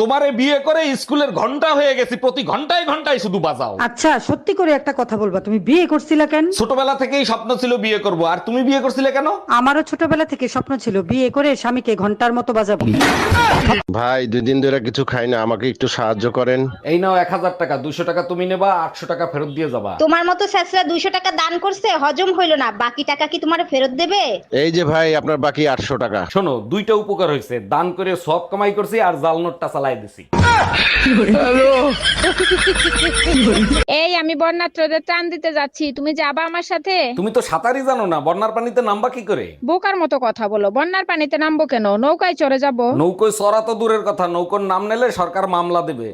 তোমারে বিয়ে করে স্কুলের ঘণ্টা হয়ে গেছি প্রতি ঘন্টায় ঘন্টায় শুধু বাজাও। আচ্ছা সত্যি করে একটা কথা বলবা তুমি বিয়ে করছিলা কেন? ছোটবেলা থেকেই স্বপ্ন ছিল বিয়ে করব আর তুমি বিয়ে করছিলে কেন? আমারও ছোটবেলা থেকে স্বপ্ন ছিল বিয়ে করে স্বামীকে ঘণ্টার মতো বাজাবো। ভাই দুই দিন ধরে কিছু খাই না আমাকে একটু সাহায্য করেন। এই নাও এক হাজার টাকা দুশো টাকা তুমি নেবা আটশো টাকা ফেরত দিয়ে যাবা। তোমার মতো স্যাসরা দুইশো টাকা দান করছে হজম হইল না বাকি টাকা কি তোমার ফেরত দেবে? এই যে ভাই আপনার বাকি আটশো টাকা। শোনো দুইটা উপকার হয়েছে দান করে সব কামাই করছি আর জাল নোটটা চালাই দিছি এই আমি বন্যাত্রদের ত্রাণ দিতে যাচ্ছি। তুমি যাবা আমার সাথে? তুমি তো সাঁতারই জানো না বন্যার পানিতে নামবা কি করে? বোকার মতো কথা বলো। বন্যার পানিতে নামবো কেন? নৌকায় চড়ে যাব। নৌকোয় চড়া তো দূরের কথা নৌকোর নাম নিলে সরকার মামলা দেবে।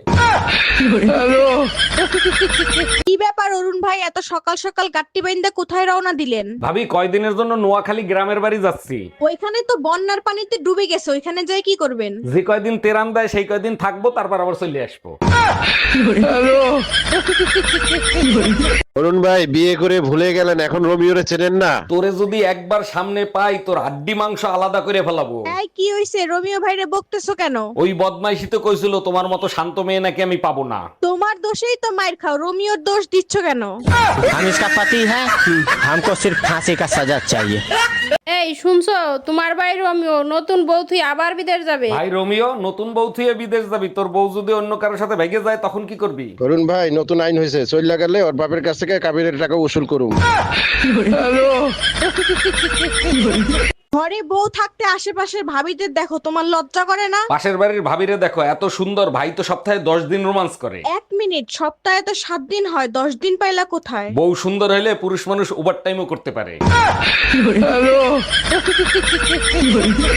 কি অরুণ ভাই এত সকাল সকাল গাট্টি বাইন্দা কোথায় রওনা দিলেন? ভাবি কয়দিনের জন্য নোয়াখালী গ্রামের বাড়ি যাচ্ছি। ওইখানে তো বন্যার পানিতে ডুবে গেছে ওইখানে যাই কি করবেন? যে কয়দিন তেরান দেয় সেই কয়দিন থাকব তারপর আবার চলে আসব। অরুণ ভাই বিয়ে করে ভুলে গেলেন এখন রোমিওরে চেনেন না? তোরে যদি একবার সামনে পাই তোর হাড্ডি মাংস আলাদা করে ফেলাবো। এই কি হইছে? রোমিও ভাইরে বকতেছো কেন? ওই বদমাইশি তো কইছিল তোমার মতো শান্ত মেয়ে নাকি আমি পাবো না। তোমার দোষেই তো মাইর খাও রোমিওর দোষ দিচ্ছ কেন हम इसका पति है हमको सिर्फ फांसी का सजा चाहिए এই শুনছো তোমার ভাই রমিও নতুন বউ তুই আবার বিদেশ যাবে ভাই রোমিও নতুন বউ থুয়ে বিদেশ যাবি তোর বউ যদি অন্য কারোর সাথে ভেগে যায় তখন কি করবি অরুণ ভাই নতুন আইন হয়েছে চল্লা গেলে ওর বাপের কাছ থেকে কাবিরের টাকা উসুল করুম ঘরে বউ থাকতে আশেপাশের ভাবিদের দেখো তোমার লজ্জা করে না? পাশের বাড়ির ভাবিরে দেখো এত সুন্দর ভাই তো সপ্তাহে দশ দিন রোমান্স করে। এক মিনিট সপ্তাহে তো সাত দিন হয় দশ দিন পাইলা কোথায়? বউ সুন্দর হলে পুরুষ মানুষ ওভার টাইমও করতে পারে।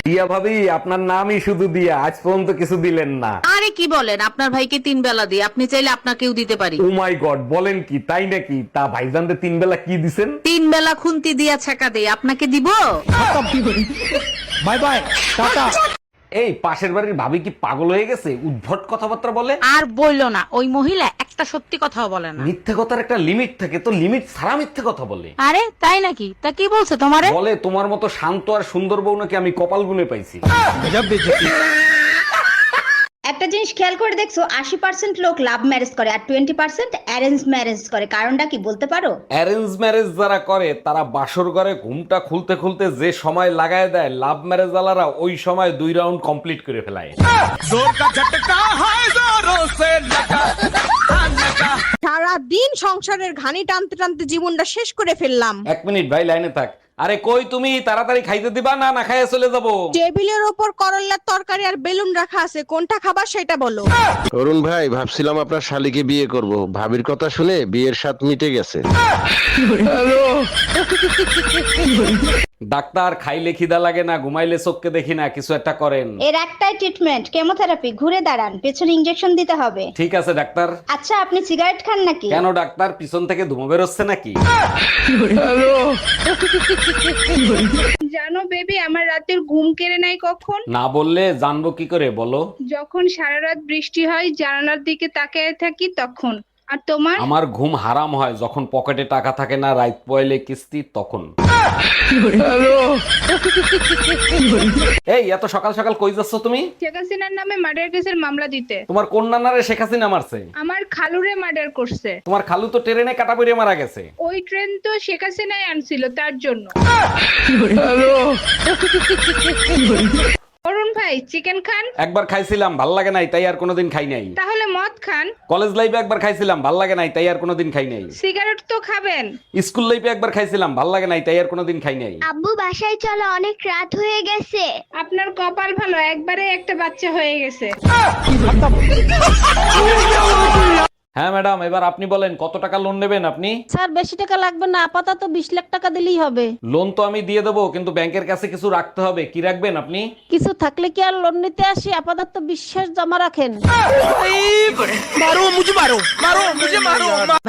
দিয়া ভাবি আপনার নামই শুধু দিয়া আজ পর্যন্ত কিছু দিলেন না। আরে কি বলেন আপনার ভাইকে তিন বেলা দিই আপনি চাইলে আপনাকেও দিতে পারি। ও মাই গড বলেন কি তাই নাকি? তা ভাইজানদের তিন বেলা কি দিছেন? তিন বেলা খুন্তি দিয়া ছেকা দেই আপনাকে দিব? Bye bye tata. এই পাশের বাড়ির ভাবি কি পাগল হয়ে গেছে? উদ্ভট কথাবার্তা বলে? আর বলল না ওই মহিলা একটা সত্যি কথাও বলে না। মিথ্যে কথার একটা লিমিট থাকে তো লিমিট ছাড়া মিথ্যে কথা বলে। আরে তাই নাকি? তা কি বলছে তোমারে? বলে তোমার মতো শান্ত আর সুন্দর বউ নাকি আমি কপাল গুনে পাইছি? একটা জিনিস খেয়াল করে দেখছ আশি পার্সেন্ট লোক লাভ ম্যারেজ করে আর টোয়েন্টি পার্সেন্ট অ্যারেঞ্জ ম্যারেজ করে। কারণটা কি বলতে পারো? অ্যারেঞ্জ ম্যারেজ যারা করে তারা বাসর ঘরে ঘুমটা খুলতে খুলতে যে সময় লাগায় দেয় লাভ ম্যারেজ আলারা ওই সময় দুই রাউন্ড কমপ্লিট করে ফেলায়। সারা দিন সংসারের ঘানি টানতে টানতে জীবনটা শেষ করে ফেললাম। এক মিনিট ভাই লাইনে থাক। আরে কই তুমি? তাড়াতাড়ি খাইতে দিবা? না না খাইয়া চলে যাব। টেবিলের উপর করল্লার তরকারি আর বেলুন রাখা আছে। কোনটা খাবার সেটা বলো। অরুণ ভাই ভাবছিলাম আপনার শালিকে বিয়ে করব। ভাবির কথা শুনে বিয়ের স্বাদ মিটে গেছে। ডাক্তার খাইলে খিদা লাগে না ঘুমাইলে চোখকে দেখি না কিছু একটা করেন। এর একটাই ট্রিটমেন্ট কেমোথেরাপি ঘুরে দাঁড়ান পেছনে ইঞ্জেকশন দিতে হবে। ঠিক আছে ডাক্তার। আচ্ছা আপনি সিগারেট খান নাকি? কেন ডাক্তার পিছন থেকে ধুমো বেরোচ্ছে নাকি? জানো বেবি আমার রাতের ঘুম কেড়ে নাই কখন? না বললে জানব কি করে বলো। যখন সারা রাত বৃষ্টি হয় জানালার দিকে তাকিয়ে থাকি তখন। আর তোমার? আমার ঘুম হারাম হয় যখন পকেটে টাকা থাকে না রাইত পয়লে কিস্তি তখন। এই এত সকাল সকাল কই যাচ্ছ তুমি? শেখ হাসিনার নামে মার্ডার কেসের মামলা দিতে। তোমার কন্যা নারে শেখ হাসিনা মারছে? আমার খালুরে মার্ডার করছে। তোমার খালু তো ট্রেনে কাটা পড়ে মারা গেছে। ওই ট্রেন তো শেখ হাসিনাই আনছিল তার জন্য। চিকেন খান? একবার খাইছিলাম ভালো লাগে নাই তাই আর কোনোদিন খাই নাই। তাহলে মদ খান। কলেজ লাইফে একবার খাইছিলাম ভালো লাগে নাই তাই আর কোনোদিন খাই নাই। সিগারেট তো খাবেন। স্কুল লাইফে একবার খাইছিলাম ভালো লাগে নাই তাই আর কোনোদিন খাই নাই। আব্বু বাসায় চলো অনেক রাত হয়ে গেছে। আপনার কপাল ভালো একবারে একটা বাচ্চা হয়ে গেছে। হ্যাঁ ম্যাডাম এবার আপনি বলেন কত টাকা লোন নেবেন আপনি? স্যার বেশি টাকা লাগবে না আপাতত বিশ লাখ টাকা দিলেই হবে। লোন তো আমি দিয়ে দেবো কিন্তু ব্যাংকের কাছে কিছু রাখতে হবে কি রাখবেন আপনি? কিছু থাকলে কি আর লোন নিতে আসি? আপাতত বিশ্বাস জমা রাখেন।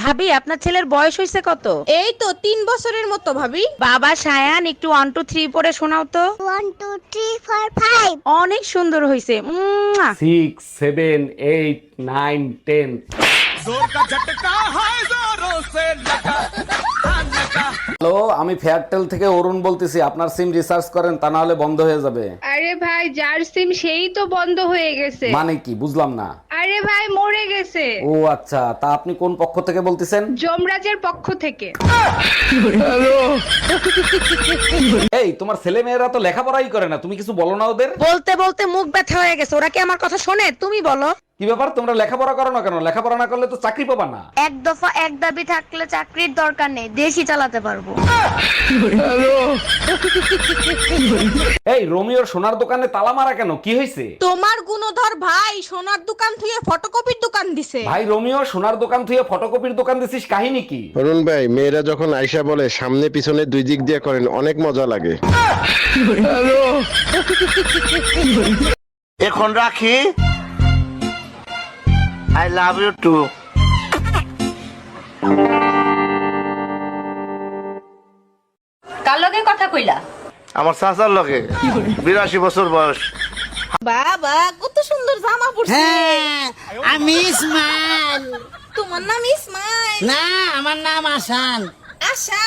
ভাবি আপনার ছেলের বয়স হয়েছে কত? এই তো তিন বছরের মতো ভাবি। বাবা সায়ান একটু ওয়ান টু থ্রি পরে শোনাও তো। One two three four five অনেক সুন্দর হয়েছে। Six seven eight nine ten hello আমি ফেয়ারটেল থেকে অরুণ বলতেছি। আপনার সিম রিসার্চ করেন তা না হলে বন্ধ হয়ে যাবে। আরে ভাই যার সিম সেই তো বন্ধ হয়ে গেছে। মানে কি? বুঝলাম না। আরে ভাই মরে গেছে। ও আচ্ছা তা আপনি কোন পক্ষ থেকে বলতেছেন? যমরাজের পক্ষ থেকে। এই তোমার ছেলে মেয়েরা তো লেখাপড়াই করে না তুমি কিছু বলো না ওদের? বলতে বলতে মুখ ব্যথা হয়ে গেছে ওরা কি আমার কথা শোনে? তুমি বলো। কি ব্যাপার? তোমরা লেখাপড়া করো না কেন? লেখাপড়া না করলে তো চাকরি পাবা না। এক দফা এক দাবি থাকলে চাকরির দরকার নেই দেশই চালাতে পারব। এই রোমিওর সোনার দোকানে তালা মারা কেন? কি হয়েছে? তোমার গুণধর ভাই সোনার দোকান থেকে ফটোকপির দোকান দিছে। ভাই রোমিও সোনার দোকান থেকে ফটোকপির দোকান দিছিস কাহিনী কি? অরুণ ভাই মেয়েরা যখন আয়সা বলে সামনে পিছনে দুই দিক দিয়ে করেন অনেক মজা লাগে। এখন রাখি। আই লাভ ইউ টু কার লগে কথা কইলা? আমার চাচার লগে। বিরাশি বছর বয়স। বাবা কত সুন্দর জামা পরছে আমি ইসমাইল। তোমার নাম ইসমাইল? না আমার নাম আসান। আশা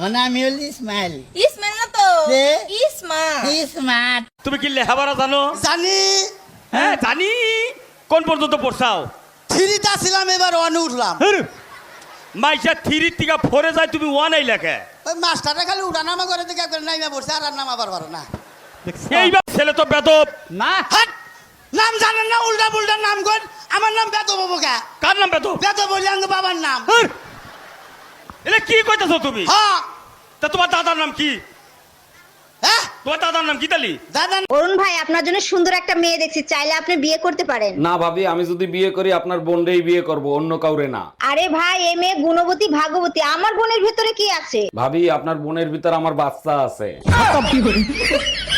মানে আমি হল ইসমাইল। ইসমাইল না তো? তুমি কি লেখাপড়া জানো? জানি। হ্যাঁ জানি। কোন পর্যন্ত পড়ছাও? থ্রিটা ছিলাম এবার ওয়ানে উঠলাম। মাইসা থ্রির থেকে ফোরে যায় তুমি ওয়ান এই লেখে ওই মাস্টারটা খালি উঠানামা করে দিকে একবার নাইমা পড়ছে আর নামা পারবার না। এইবার ছেলে তো বেদব। না হাট! নাম জানেন না উল্টা পুল্টা নাম কর। আমার নাম বেদ বাবু কা কার নাম বেদব? বেদ বলি আঙ্গ বাবার নাম। এটা কি কইতেছো তুমি? হ্যাঁ। তা তোমার দাদার নাম কি? তোমার দাদার নাম কি দাদা অরুণ ভাই আপনার জন্য সুন্দর একটা মেয়ে দেখছি। চাইলে আপনি বিয়ে করতে পারেন। না ভাবি আমি যদি বিয়ে করি আপনার বোনরেই বিয়ে করব অন্য কাউরে না। আরে ভাই এই মেয়ে গুণবতী ভাগবতী আমার বোনের ভিতরে কি আছে? ভাবি আপনার বোনের ভিতর আমার বাচ্চা আছে।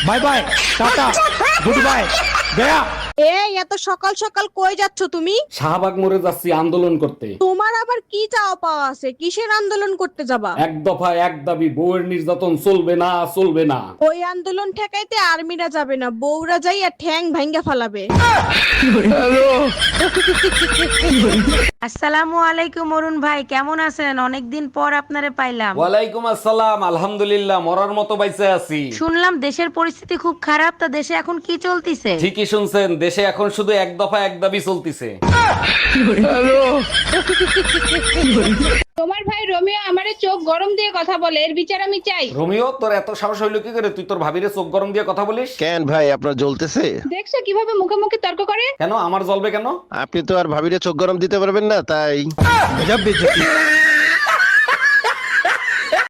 বাই বাই টাটা আচ্ছা, আচ্ছা। Good bye. এই এত সকাল সকাল কই যাচ্ছ তুমি? শাহবাগ মোড়ে যাচ্ছি আন্দোলন করতে। তোমার আবার কি চাও পাওয়া আছে? কিসের আন্দোলন করতে যাবা? এক দফা এক দাবি বউয়ের নির্যাতন চলবে না চলবে না। ওই আন্দোলন ঠেকাইতে আর্মিরা যাবে না বউরা যাই আর ঠ্যাং ভাঙ্গা ফালাবে। আসসালামু আলাইকুম অরুণ ভাই কেমন আছেন? অনেকদিন পর আপনারে পাইলাম। ওয়ালাইকুম আসসালাম আলহামদুলিল্লাহ মরার মতো বাইসে আছি। শুনলাম দেশের পরিস্থিতি খুব খারাপ তা দেশে এখন কি চলতিছে? ঠিকই শুনছেন? দেশে এখন শুধু এক দফা এক দাবি চলতিছে। তোমার ভাই রোমিও আমারে চোখ গরম দিয়ে কথা বলে এর বিচার আমি চাই। রোমিও তোর এত সাহস হইল কি করে? তুই তোর ভাবিরে চোখ গরম দিয়ে কথা বলিস? কেন ভাই আপনার জ্বলতেছে? দেখছ কীভাবে মুখে মুখে তর্ক করে? কেন? আমার জ্বলবে কেন? আপনি তো আর ভাবিরে চোখ গরম দিতে পারবেন না তাই।